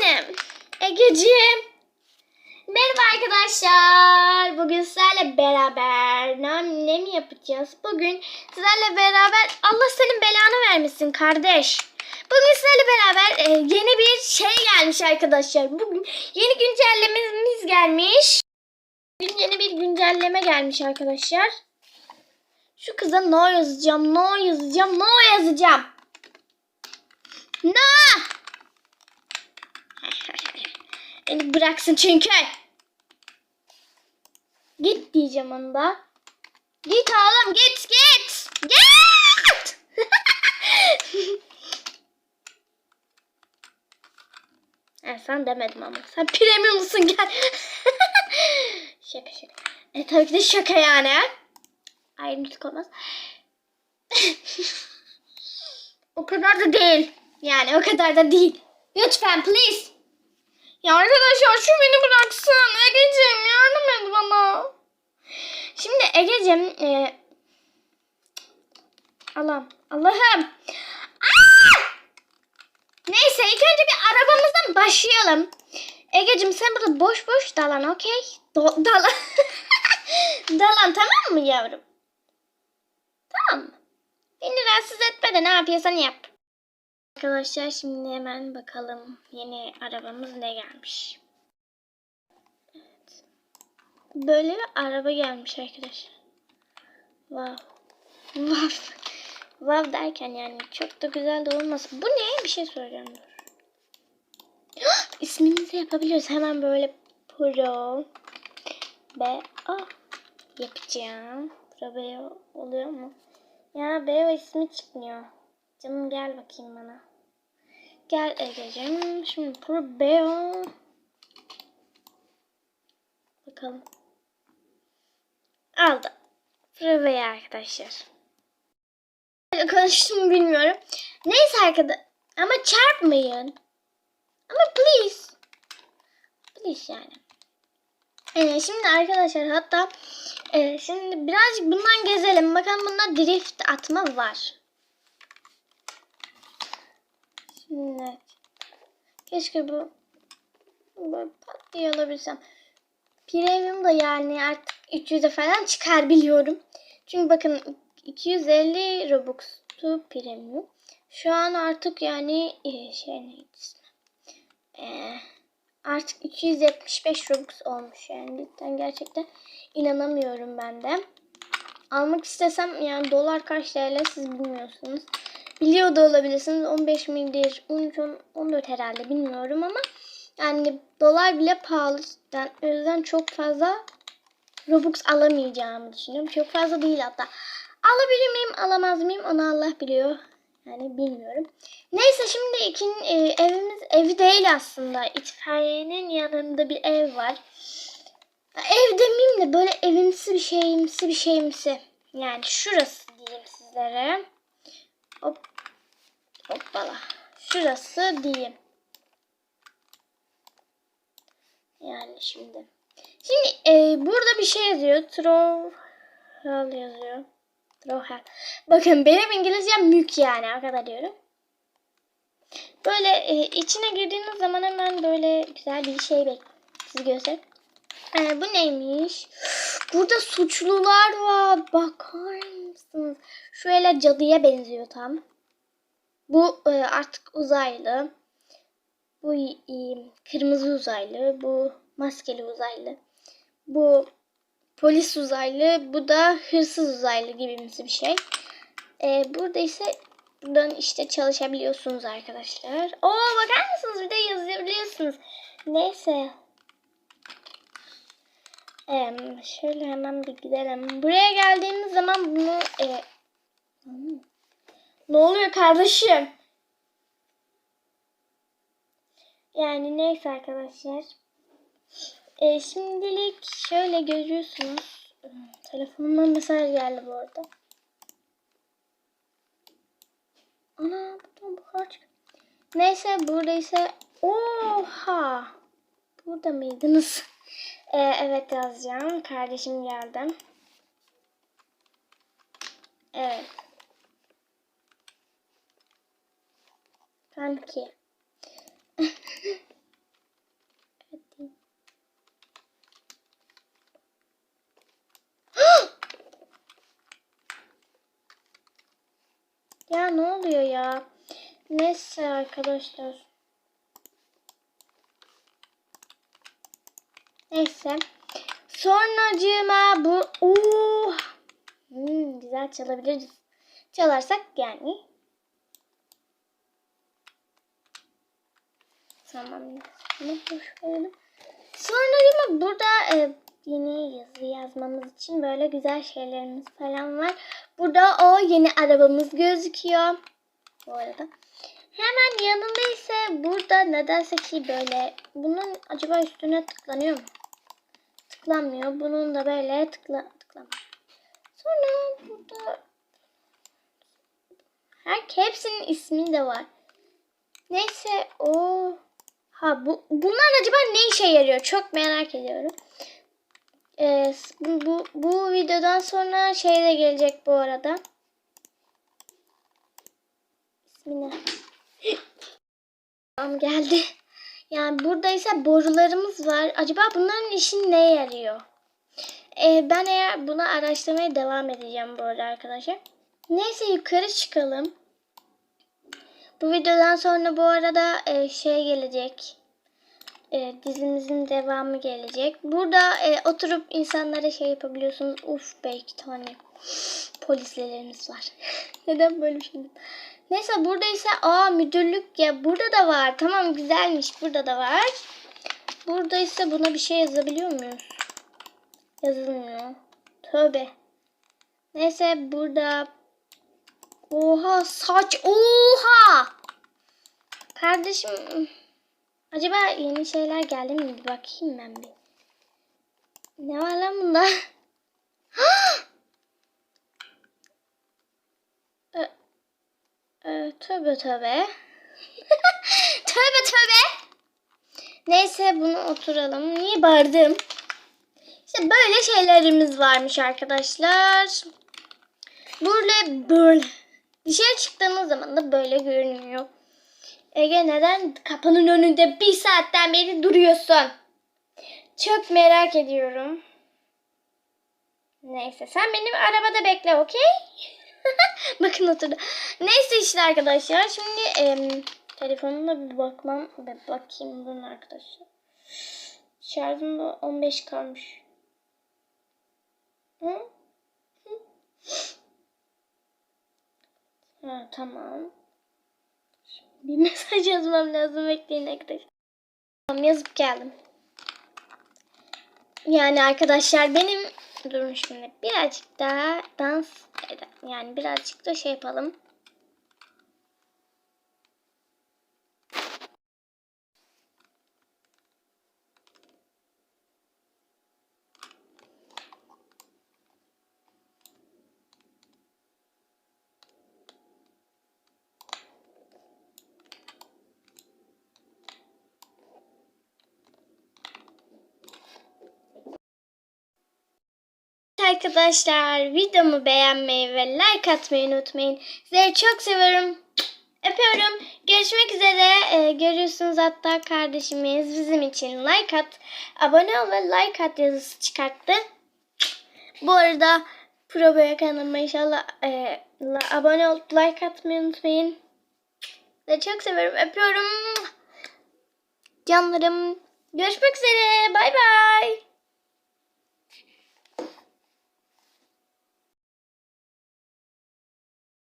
benim. Egeciğim. Merhaba arkadaşlar. Bugün sizlerle beraber ne, mi yapacağız? Bugün sizlerle beraber Allah senin belanı vermesin kardeş. Bugün sizlerle beraber e, yeni bir şey gelmiş arkadaşlar. Bugün yeni güncellememiz gelmiş. Bugün yeni bir güncelleme gelmiş arkadaşlar. Şu kıza no yazacağım, no yazacağım, no yazacağım. No! Beni bıraksın çünkü. Git diyeceğim onu da. Git oğlum git git. Git. ha, sen demedim ama. Sen premiumsun gel. şaka şaka. E tabii ki de şaka yani. Ayrımcılık olmaz. o kadar da değil. Yani o kadar da değil. Lütfen please. Ya arkadaşlar şu beni bıraksın. Egeciğim yardım et bana. Şimdi Egeciğim e... Allah'ım. Allah'ım. Aa! Neyse ilk önce bir arabamızdan başlayalım. Egeciğim sen burada boş boş dalan okey? Do- dalan. dalan tamam mı yavrum? Tamam? Beni rahatsız etme de ne yapıyorsan yap. Arkadaşlar şimdi hemen bakalım yeni arabamız ne gelmiş. Evet. Böyle bir araba gelmiş arkadaşlar. Wow. Wow. Wow derken yani çok da güzel de olmasın. Bu ne? Bir şey soracağım dur. İsmini de yapabiliyoruz. Hemen böyle Pro B A yapacağım. Pro B oluyor mu? Ya B ismi çıkmıyor. Canım gel bakayım bana. Gel Ege'cim. Şimdi Pro Beo. Bakalım. Aldı. Pro Beo arkadaşlar. Konuştum bilmiyorum. Neyse arkadaş. Ama çarpmayın. Ama please. Please yani. Ee, şimdi arkadaşlar hatta e, şimdi birazcık bundan gezelim. Bakalım bunda drift atma var. Şimdi keşke bu böyle pat diye alabilsem. Premium da yani artık 300'e falan çıkar biliyorum. Çünkü bakın 250 Robux'tu premium. Şu an artık yani e, şey neydi ismi? Ee, artık 275 Robux olmuş yani. Cidden gerçekten inanamıyorum ben de. Almak istesem yani dolar kaç TL siz bilmiyorsunuz. Biliyor da olabilirsiniz. 15 milyar, 13, 14 herhalde bilmiyorum ama yani dolar bile pahalı. Ben o yüzden çok fazla Robux alamayacağımı düşünüyorum. Çok fazla değil hatta. Alabilir miyim, alamaz mıyım onu Allah biliyor. Yani bilmiyorum. Neyse şimdi ikin, e, evimiz evi değil aslında. İtfaiyenin yanında bir ev var. Ev demeyeyim de böyle evimsi bir şeyimsi bir şeyimsi. Yani şurası diyeyim sizlere. Hop. Hoppala. Şurası diyeyim. Yani şimdi. Şimdi e, burada bir şey yazıyor. Trohel yazıyor. Trohel. Bakın benim İngilizcem mük yani. O kadar diyorum. Böyle e, içine girdiğiniz zaman hemen böyle güzel bir şey bekliyor. Sizi göster. E, bu neymiş? Burada suçlular var. Bakar mısınız? Şöyle cadıya benziyor tam. Bu e, artık uzaylı. Bu e, kırmızı uzaylı. Bu maskeli uzaylı. Bu polis uzaylı. Bu da hırsız uzaylı gibi bir şey. E, burada ise buradan işte çalışabiliyorsunuz arkadaşlar. Oo bakar mısınız? Bir de yazabiliyorsunuz. Neyse. Ee, şöyle hemen bir gidelim. Buraya geldiğimiz zaman bunu e, ne oluyor kardeşim? Yani neyse arkadaşlar. Ee, şimdilik şöyle görüyorsunuz. Telefonumdan mesaj geldi bu arada. Ana buradan buhar çıkıyor. Neyse burada ise oha. Burada mıydınız? Ee, evet yazacağım. Kardeşim geldi. Evet. Kanki. ya ne oluyor ya? Neyse arkadaşlar. Neyse. Sonracığıma bu... Uh. Hmm, güzel çalabiliriz. Çalarsak yani Tamam. Verelim. Sonracığıma burada e, yeni yazı yazmamız için böyle güzel şeylerimiz falan var. Burada o yeni arabamız gözüküyor. Bu arada. Hemen yanında ise burada nedense ki böyle bunun acaba üstüne tıklanıyor mu? Tıklanmıyor. Bunun da böyle tıkla tıklamıyor. Sonra burada her hepsinin ismi de var. Neyse o ha bu bunlar acaba ne işe yarıyor? Çok merak ediyorum. Ee, bu, bu, bu videodan sonra şey de gelecek bu arada. İsmi ne? Tamam geldi. Yani burada ise borularımız var. Acaba bunların işi ne yarıyor? Ee, ben eğer bunu araştırmaya devam edeceğim bu arada arkadaşlar. Neyse yukarı çıkalım. Bu videodan sonra bu arada e, şey gelecek. E, dizimizin devamı gelecek. Burada e, oturup insanlara şey yapabiliyorsunuz. Uf be iki tane polislerimiz var. Neden böyle bir şey? Neyse burada ise aa müdürlük ya burada da var. Tamam güzelmiş burada da var. Burada ise buna bir şey yazabiliyor muyuz? Yazılmıyor. Tövbe. Neyse burada Oha saç. Oha. Kardeşim acaba yeni şeyler geldi mi? Bir bakayım ben bir. Ne var lan bunda? Ö, ö, tövbe tövbe. tövbe tövbe. Neyse bunu oturalım. Niye bağırdım? İşte böyle şeylerimiz varmış arkadaşlar. Böyle böyle. Dışarı çıktığımız zaman da böyle görünüyor. Ege neden kapının önünde bir saatten beri duruyorsun? Çok merak ediyorum. Neyse sen benim arabada bekle okey? Bakın oturdu. Neyse işte arkadaşlar. Şimdi em, telefonuma bir bakmam. Bir bakayım bunun arkadaşlar. Şarjım da 15 kalmış. Hı? Ha tamam. Bir mesaj yazmam lazım bekleyin arkadaşlar. Tamam yazıp geldim. Yani arkadaşlar benim durun şimdi birazcık daha dans edelim. Yani birazcık da şey yapalım. Arkadaşlar videomu beğenmeyi ve like atmayı unutmayın. Sizleri çok seviyorum. Öpüyorum. Görüşmek üzere. Ee, görüyorsunuz hatta kardeşimiz bizim için like at, abone ol ve like at yazısı çıkarttı. Bu arada Pro kanalıma inşallah e, abone olup like atmayı unutmayın. Sizi çok seviyorum. Öpüyorum. Canlarım. Görüşmek üzere. Bay bay.